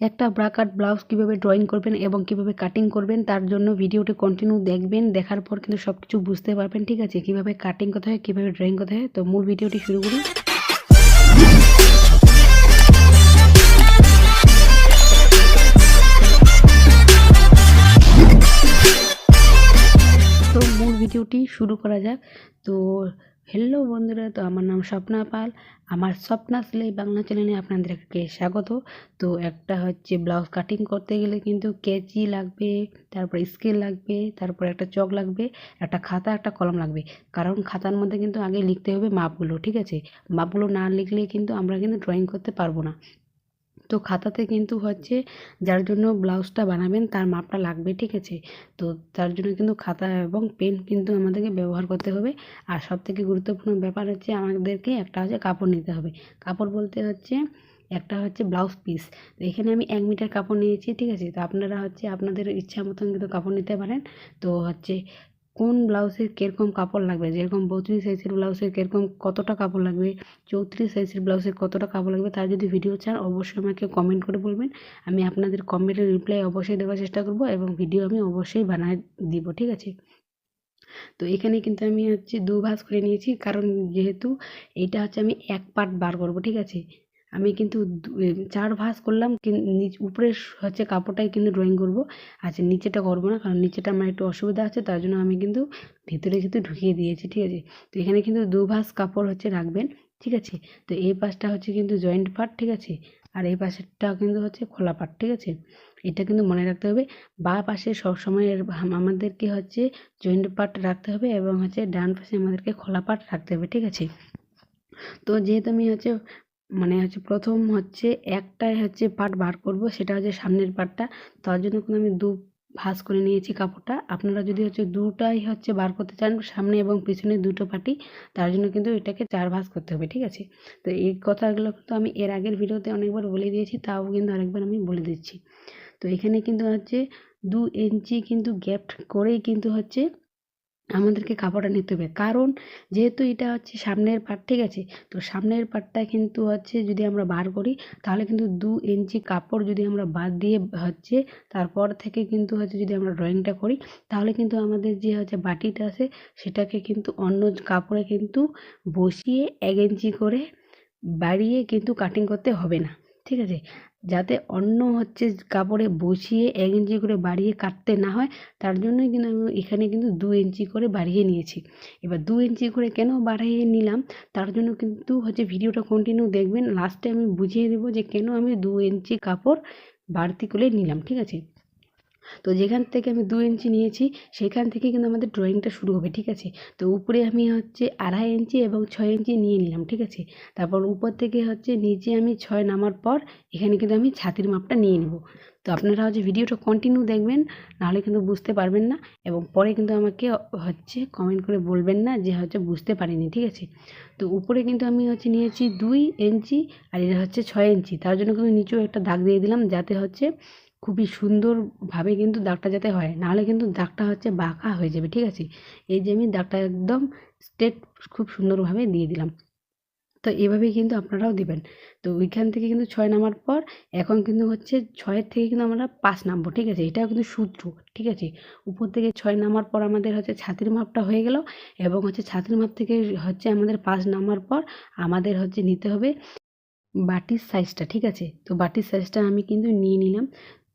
একটা bra cut blouse কীভাবে drawing করবেন এবং কীভাবে কাটিং করবেন, তার জন্য ভিডিওটি কন্টিনিউ দেখবেন, দেখার পর কিন্তু সব কিছু বুঝতে পারবেন, ঠিক আছে? কীভাবে কাটিং করতে হয়, কীভাবে ড্রয়িং করতে হয়, তো মূল ভিডিওটি শুরু করি। তো মূল ভিডিওটি শুরু করা যাক। তো হ্যালো বন্ধুরা, তো আমার নাম স্বপ্না পাল। আমার স্বপ্না সেলাই বাংলা চ্যানেলে আপনাদেরকে স্বাগত। তো একটা হচ্ছে ব্লাউজ কাটিং করতে গেলে কিন্তু কেচি লাগবে, তারপর স্কেল লাগবে, তারপর একটা চক লাগবে, একটা খাতা, একটা কলম লাগবে। কারণ খাতার মধ্যে কিন্তু আগে লিখতে হবে মাপগুলো, ঠিক আছে? মাপগুলো না লিখলে কিন্তু আমরা কিন্তু ড্রয়িং করতে পারব না। তো খাতাতে কিন্তু হচ্ছে যার জন্য ব্লাউজটা বানাবেন তার মাপটা লাগবে, ঠিক আছে? তো তার জন্য কিন্তু খাতা এবং পেন কিন্তু আমাদেরকে ব্যবহার করতে হবে। আর সবথেকে গুরুত্বপূর্ণ ব্যাপার হচ্ছে আমাদেরকে একটা হচ্ছে কাপড় নিতে হবে। কাপড় বলতে হচ্ছে একটা হচ্ছে ব্লাউজ পিস। এখানে আমি এক মিটার কাপড় নিয়েছি, ঠিক আছে? তো আপনারা হচ্ছে আপনাদের ইচ্ছা মতন কিন্তু কাপড় নিতে পারেন। তো হচ্ছে কোন ব্লাউজের কীরকম কাপড় লাগবে? যেরকম বত্রিশ সাইজের ব্লাউজের কীরকম কতটা কাপড় লাগবে? চৌত্রিশ সাইজের ব্লাউজের কতটা কাপড় লাগবে? তার যদি ভিডিও চান, অবশ্যই আমাকে কমেন্ট করে বলবেন। আমি আপনাদের কমেন্টের রিপ্লাই অবশ্যই দেওয়ার চেষ্টা করব এবং ভিডিও আমি অবশ্যই বানায় দিব, ঠিক আছে? তো এখানে কিন্তু আমি হচ্ছে দু ভাঁজ করে নিয়েছি। কারণ যেহেতু এটা হচ্ছে আমি এক পার্ট বার করব, ঠিক আছে? আমি কিন্তু চার ভাঁজ করলাম উপরে হচ্ছে কাপড়টাই কিন্তু ড্রয়িং করব। আচ্ছা নিচেটা করব না, কারণ নিচেটা আমার একটু অসুবিধা আছে, তার জন্য আমি কিন্তু ভেতরে কিন্তু ঢুকিয়ে দিয়েছি, ঠিক আছে? তো এখানে কিন্তু দু ভাঁজ কাপড় হচ্ছে রাখবেন, ঠিক আছে? তো এই পাশটা হচ্ছে কিন্তু জয়েন্ট পার্ট ঠিক আছে? আর এই পাশেরটাও কিন্তু হচ্ছে খোলা পার্ট ঠিক আছে? এটা কিন্তু মনে রাখতে হবে, বা পাশে সবসময় আমাদেরকে হচ্ছে জয়েন্ট পার্ট রাখতে হবে এবং হচ্ছে ডান পাশে আমাদেরকে খোলা পার্ট রাখতে হবে, ঠিক আছে? তো যেহেতু আমি হচ্ছে মানে হচ্ছে প্রথম হচ্ছে একটাই হচ্ছে পার্ট বার করব, সেটা হচ্ছে সামনের পার্টটা তার জন্য কিন্তু আমি দু ভাঁজ করে নিয়েছি কাপড়টা। আপনারা যদি হচ্ছে দুটাই হচ্ছে বার করতে চান, সামনে এবং পিছনে দুটো পাটি, তার জন্য কিন্তু এটাকে চার ভাঁজ করতে হবে, ঠিক আছে? তো এই কথাগুলো কিন্তু আমি এর আগের ভিডিওতে অনেকবার বলে দিয়েছি, তাও কিন্তু আরেকবার আমি বলে দিচ্ছি। তো এখানে কিন্তু হচ্ছে দু ইঞ্চি কিন্তু গ্যাপ করেই কিন্তু হচ্ছে আমাদেরকে কাপড়টা নিতে হবে। কারণ যেহেতু এটা হচ্ছে সামনের পার্ট ঠিক আছে? তো সামনের পার্টটা কিন্তু হচ্ছে যদি আমরা বার করি, তাহলে কিন্তু দু ইঞ্চি কাপড় যদি আমরা বাদ দিয়ে হচ্ছে তারপর থেকে কিন্তু হচ্ছে যদি আমরা ড্রয়িংটা করি, তাহলে কিন্তু আমাদের যে হচ্ছে বাটিটা আছে, সেটাকে কিন্তু অন্য কাপড়ে কিন্তু বসিয়ে এক ইঞ্চি করে বাড়িয়ে কিন্তু কাটিং করতে হবে না। ঠিক আছে? যাতে অন্য হচ্ছে কাপড়ে বসিয়ে এক ইঞ্চি করে বাড়িয়ে কাটতে না হয়, তার জন্যই কিন্তু আমি এখানে কিন্তু দু ইঞ্চি করে বাড়িয়ে নিয়েছি। এবার দু ইঞ্চি করে কেন বাড়িয়ে নিলাম, তার জন্য কিন্তু হচ্ছে ভিডিওটা কন্টিনিউ দেখবেন লাস্টে আমি বুঝিয়ে দেবো যে কেন আমি দু ইঞ্চি কাপড় বাড়তি করে নিলাম, ঠিক আছে? তো যেখান থেকে আমি দু ইঞ্চি নিয়েছি, সেখান থেকে কিন্তু আমাদের ড্রয়িংটা শুরু হবে, ঠিক আছে? তো উপরে আমি হচ্ছে আড়াই ইঞ্চি এবং ছয় ইঞ্চি নিয়ে নিলাম, ঠিক আছে? তারপর উপর থেকে হচ্ছে নিচে আমি ছয় নামার পর এখানে কিন্তু আমি ছাতির মাপটা নিয়ে নেব। তো আপনারা হচ্ছে ভিডিওটা কন্টিনিউ দেখবেন, নাহলে কিন্তু বুঝতে পারবেন না এবং পরে কিন্তু আমাকে হচ্ছে কমেন্ট করে বলবেন না যে হচ্ছে বুঝতে পারিনি, ঠিক আছে? তো উপরে কিন্তু আমি হচ্ছে নিয়েছি দুই ইঞ্চি আর এটা হচ্ছে ছয় ইঞ্চি। তার জন্য কিন্তু নিচেও একটা দাগ দিয়ে দিলাম যাতে হচ্ছে খুবই সুন্দরভাবে কিন্তু দাগটা যাতে হয়, নাহলে কিন্তু দাগটা হচ্ছে বাঁকা হয়ে যাবে, ঠিক আছে? এই যে আমি দাগটা একদম স্ট্রেট খুব সুন্দরভাবে দিয়ে দিলাম। তো এভাবেই কিন্তু আপনারাও দিবেন। তো ওইখান থেকে কিন্তু ছয় নামার পর এখন কিন্তু হচ্ছে ছয়ের থেকে কিন্তু আমরা পাঁচ নামবো, ঠিক আছে? এটাও কিন্তু সূত্র, ঠিক আছে? উপর থেকে ছয় নামার পর আমাদের হচ্ছে ছাতির মাপটা হয়ে গেল এবং হচ্ছে ছাতির মাপ থেকে হচ্ছে আমাদের পাঁচ নামার পর আমাদের হচ্ছে নিতে হবে বাটির সাইজটা ঠিক আছে? তো বাটির সাইজটা আমি কিন্তু নিয়ে নিলাম।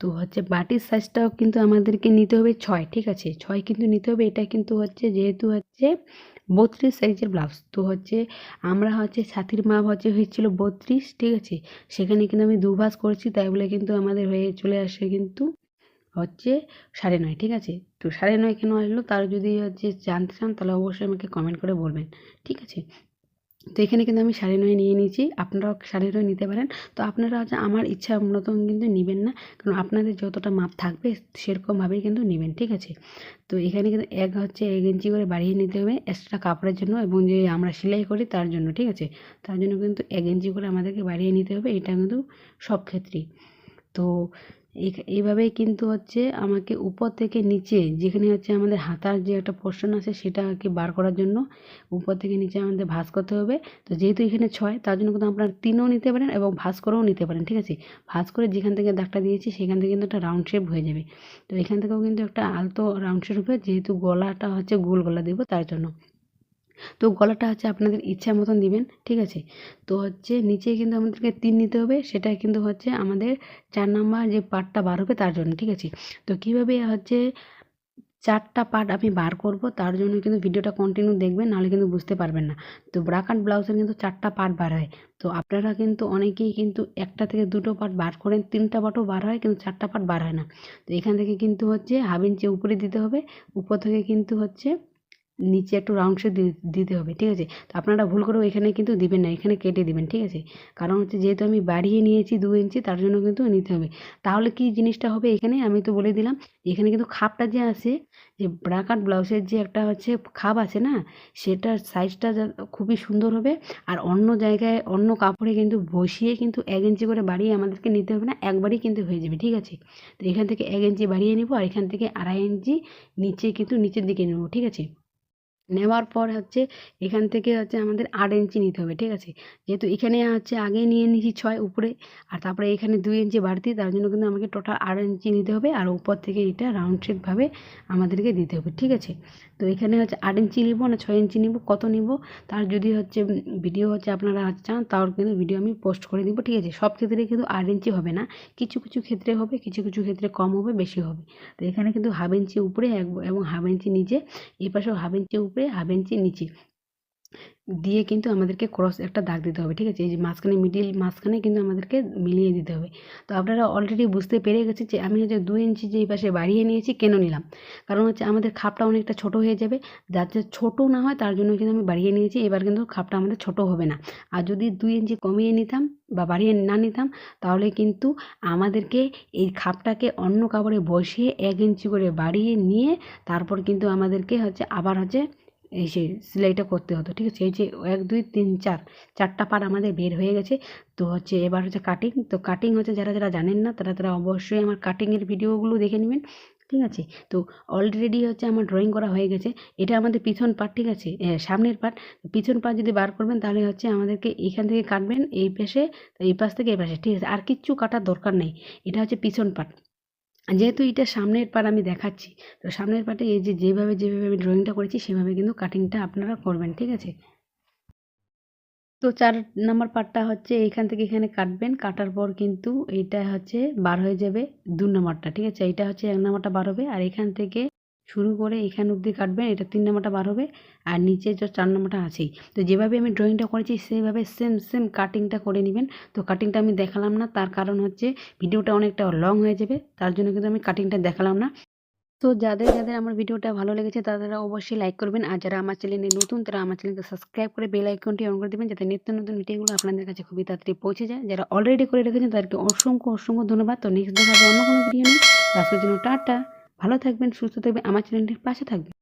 তো হচ্ছে বাটির সাইজটাও কিন্তু আমাদেরকে নিতে হবে ছয়, ঠিক আছে? ছয় কিন্তু নিতে হবে, এটা কিন্তু হচ্ছে যেহেতু হচ্ছে বত্রিশ সাইজের ব্লাউজ তো হচ্ছে আমরা হচ্ছে ছাতির মাপ হচ্ছে হয়েছিল বত্রিশ, ঠিক আছে? সেখানে কিন্তু আমি দুভাস করেছি, তাই বলে কিন্তু আমাদের হয়ে চলে আসে কিন্তু হচ্ছে সাড়ে নয়, ঠিক আছে? তো সাড়ে নয় কেন আসলো? তার যদি হচ্ছে জানতে চান, তাহলে অবশ্যই আমাকে কমেন্ট করে বলবেন, ঠিক আছে? তো এখানে কিন্তু আমি সাড়ে নয় নিয়ে নিয়েছি। আপনারাও সাড়ে নয় নিতে পারেন। তো আপনারা হচ্ছে আমার ইচ্ছা মতন কিন্তু নেবেন না। কারণ আপনাদের যতটা মাপ থাকবে, সেরকমভাবেই কিন্তু নেবেন, ঠিক আছে? তো এখানে কিন্তু এক হচ্ছে এক ইঞ্চি করে বাড়িয়ে নিতে হবে এক্সট্রা কাপড়ের জন্য এবং যে আমরা সেলাই করি তার জন্য, ঠিক আছে? তার জন্য কিন্তু এক ইঞ্চি করে আমাদেরকে বাড়িয়ে নিতে হবে। এটা কিন্তু সব ক্ষেত্রেই। তো এইভাবেই কিন্তু হচ্ছে আমাকে উপর থেকে নিচে যেখানে হচ্ছে আমাদের হাতার যে একটা পোর্শন আছে সেটাকে বার করার জন্য উপর থেকে নিচে আমাদের ভাঁজ করতে হবে। তো যেহেতু এখানে ছয়, তার জন্য কিন্তু আপনারা তিনও নিতে পারেন এবং ভাঁজ করেও নিতে পারেন, ঠিক আছে? ভাঁজ করে যেখান থেকে দাগটা দিয়েছি সেখান থেকে কিন্তু একটা রাউন্ড শেপ হয়ে যাবে। তো এখান থেকেও কিন্তু একটা আলতো রাউন্ড শেপ হবে, যেহেতু গলাটা হচ্ছে গোল গলা দেবো তার জন্য। তো গলাটা হচ্ছে আপনাদের ইচ্ছা মতন দিবেন, ঠিক আছে? তো হচ্ছে নিচে কিন্তু আমাদেরকে তিন নিতে হবে সেটা কিন্তু হচ্ছে আমাদের চার নাম্বার যে পার্টটা বার হবে তার জন্য, ঠিক আছে? তো কীভাবে হচ্ছে চারটা পার্ট আমি বার করব তার জন্য কিন্তু ভিডিওটা কন্টিনিউ দেখবেন, নাহলে কিন্তু বুঝতে পারবেন না। তো ব্রাকাট ব্লাউজের কিন্তু চারটা পার্ট বার হয়। তো আপনারা কিন্তু অনেকেই কিন্তু একটা থেকে দুটো পার্ট বার করেন, তিনটা পার্টও বার হয় কিন্তু চারটা পার্ট বার হয় না। তো এখান থেকে কিন্তু হচ্ছে হাফ ইঞ্চি উপরে দিতে হবে, উপর থেকে কিন্তু হচ্ছে নিচে একটু রাউন্ড শেপ দিতে হবে, ঠিক আছে? তো আপনারা ভুল করেও এখানে কিন্তু দিবেন না, এখানে কেটে দিবেন, ঠিক আছে? কারণ হচ্ছে যেহেতু আমি বাড়িয়ে নিয়েছি দু ইঞ্চি, তার জন্য কিন্তু নিতে হবে। তাহলে কি জিনিসটা হবে এখানে? আমি তো বলে দিলাম, এখানে কিন্তু খাপটা যে আছে, যে ব্রাকাট ব্লাউজের যে একটা হচ্ছে খাপ আছে না, সেটার সাইজটা খুবই সুন্দর হবে। আর অন্য জায়গায়, অন্য কাপড়ে কিন্তু বসিয়ে কিন্তু এক ইঞ্চি করে বাড়িয়ে আমাদেরকে নিতে হবে না, একবারই কিন্তু হয়ে যাবে, ঠিক আছে? তো এখান থেকে এক ইঞ্চি বাড়িয়ে নেব, আর এখান থেকে আড়াই ইঞ্চি নিচে কিন্তু নিচের দিকে নেব, ঠিক আছে? নেওয়ার পর হচ্ছে এখান থেকে হচ্ছে আমাদের আট ইঞ্চি নিতে হবে, ঠিক আছে? যেহেতু এখানে হচ্ছে আগে নিয়ে নিয়েছি ছয় উপরে, আর তারপরে এখানে দুই ইঞ্চি বাড়তি, তার জন্য কিন্তু আমাকে টোটাল আট ইঞ্চি নিতে হবে, আর উপর থেকে এটা রাউন্ড শেপভাবে আমাদেরকে দিতে হবে, ঠিক আছে? তো এখানে হচ্ছে আট ইঞ্চি নিব না ছয় ইঞ্চি নিব, কত নিব? তার যদি হচ্ছে ভিডিও হচ্ছে আপনারা চান, তার কিন্তু ভিডিও আমি পোস্ট করে দিব, ঠিক আছে? সব ক্ষেত্রে কিন্তু আট ইঞ্চি হবে না, কিছু কিছু ক্ষেত্রে হবে, কিছু কিছু ক্ষেত্রে কম হবে, বেশি হবে। তো এখানে কিন্তু হাফ ইঞ্চি উপরে এবং হাফ ইঞ্চি নিচে এই পাশেও হাফ ইঞ্চি উপরে হাফ ইঞ্চি নিচে। দিয়ে কিন্তু আমাদেরকে ক্রস একটা দাগ দিতে হবে, ঠিক আছে? এই যে মাঝখানে মিডিল মাঝখানে কিন্তু আমাদেরকে মিলিয়ে দিতে হবে। তো আপনারা অলরেডি বুঝতে পেরে গেছে যে আমি হচ্ছে দুই ইঞ্চি যে পাশে বাড়িয়ে নিয়েছি কেন নিলাম। কারণ হচ্ছে আমাদের খাপটা অনেকটা ছোট হয়ে যাবে। যাতে ছোট না হয় তার জন্য কিন্তু আমি বাড়িয়ে নিয়েছি, এবার কিন্তু খাপটা আমাদের ছোট হবে না। আর যদি দুই ইঞ্চি কমিয়ে নিতাম বা বাড়িয়ে না নিতাম, তাহলে কিন্তু আমাদেরকে এই খাপটাকে অন্য কাপড়ে বসিয়ে এক ইঞ্চি করে বাড়িয়ে নিয়ে তারপর কিন্তু আমাদেরকে হচ্ছে আবার হচ্ছে এই সেই সেলাইটা করতে হতো, ঠিক আছে? এই যে এক, দুই, তিন, চার, চারটা পার্ট আমাদের বের হয়ে গেছে। তো হচ্ছে এবার হচ্ছে কাটিং তো কাটিং হচ্ছে যারা যারা জানেন না, তারা তারা অবশ্যই আমার কাটিংয়ের ভিডিওগুলো দেখে নেবেন, ঠিক আছে? তো অলরেডি হচ্ছে আমার ড্রয়িং করা হয়ে গেছে। এটা আমাদের পিছন পার্ট ঠিক আছে? সামনের পার্ট পিছন পার্ট যদি বার করবেন, তাহলে হচ্ছে আমাদেরকে এখান থেকে কাটবেন, এই পাশে, এই পাশ থেকে এই পাশে, ঠিক আছে? আর কিচ্ছু কাটার দরকার নেই। এটা হচ্ছে পিছন পার্ট যেহেতু এটা সামনের পার আমি দেখাচ্ছি, তো সামনের পাটে এই যে যেভাবে যেভাবে আমি ড্রয়িংটা করেছি, সেভাবে কিন্তু কাটিংটা আপনারা করবেন, ঠিক আছে? তো চার নাম্বার পার্টটা হচ্ছে এখান থেকে এখানে কাটবেন, কাটার পর কিন্তু এইটা হচ্ছে বার হয়ে যাবে দু নম্বরটা ঠিক আছে? এইটা হচ্ছে এক নম্বরটা বার হবে, আর এখান থেকে শুরু করে এখান অবধি কাটবেন, এটা তিন নাম্বারটা বার হবে, আর নিচে যে চার নাম্বারটা আছেই। তো যেভাবে আমি ড্রয়িংটা করেছি, সেইভাবে সেম সেম কাটিংটা করে নেবেন। তো কাটিংটা আমি দেখালাম না, তার কারণ হচ্ছে ভিডিওটা অনেকটা লং হয়ে যাবে, তার জন্য কিন্তু আমি কাটিংটা দেখালাম না। তো যাদের যাদের আমার ভিডিওটা ভালো লেগেছে, তারা অবশ্যই লাইক করবেন, আর যারা আমার চ্যানেলে নতুন, তারা আমার চ্যানেলকে সাবস্ক্রাইব করে বেল আইকনটি অন করে দেবেন, যাতে নিত্য নতুন ভিডিওগুলো আপনাদের কাছে খুবই তাড়াতাড়ি পৌঁছে যায়। যারা অলরেডি করে রেখেছেন, তাদেরকে অসংখ্য অসংখ্য ধন্যবাদ। তো নেক্সট দেখাবো অন্য কোনো ভিডিও নেই আজকের জন্য টাটা। ভালো থাকবেন সুস্থ থাকবেন আমার চ্যানেলটির পাশে থাকবেন।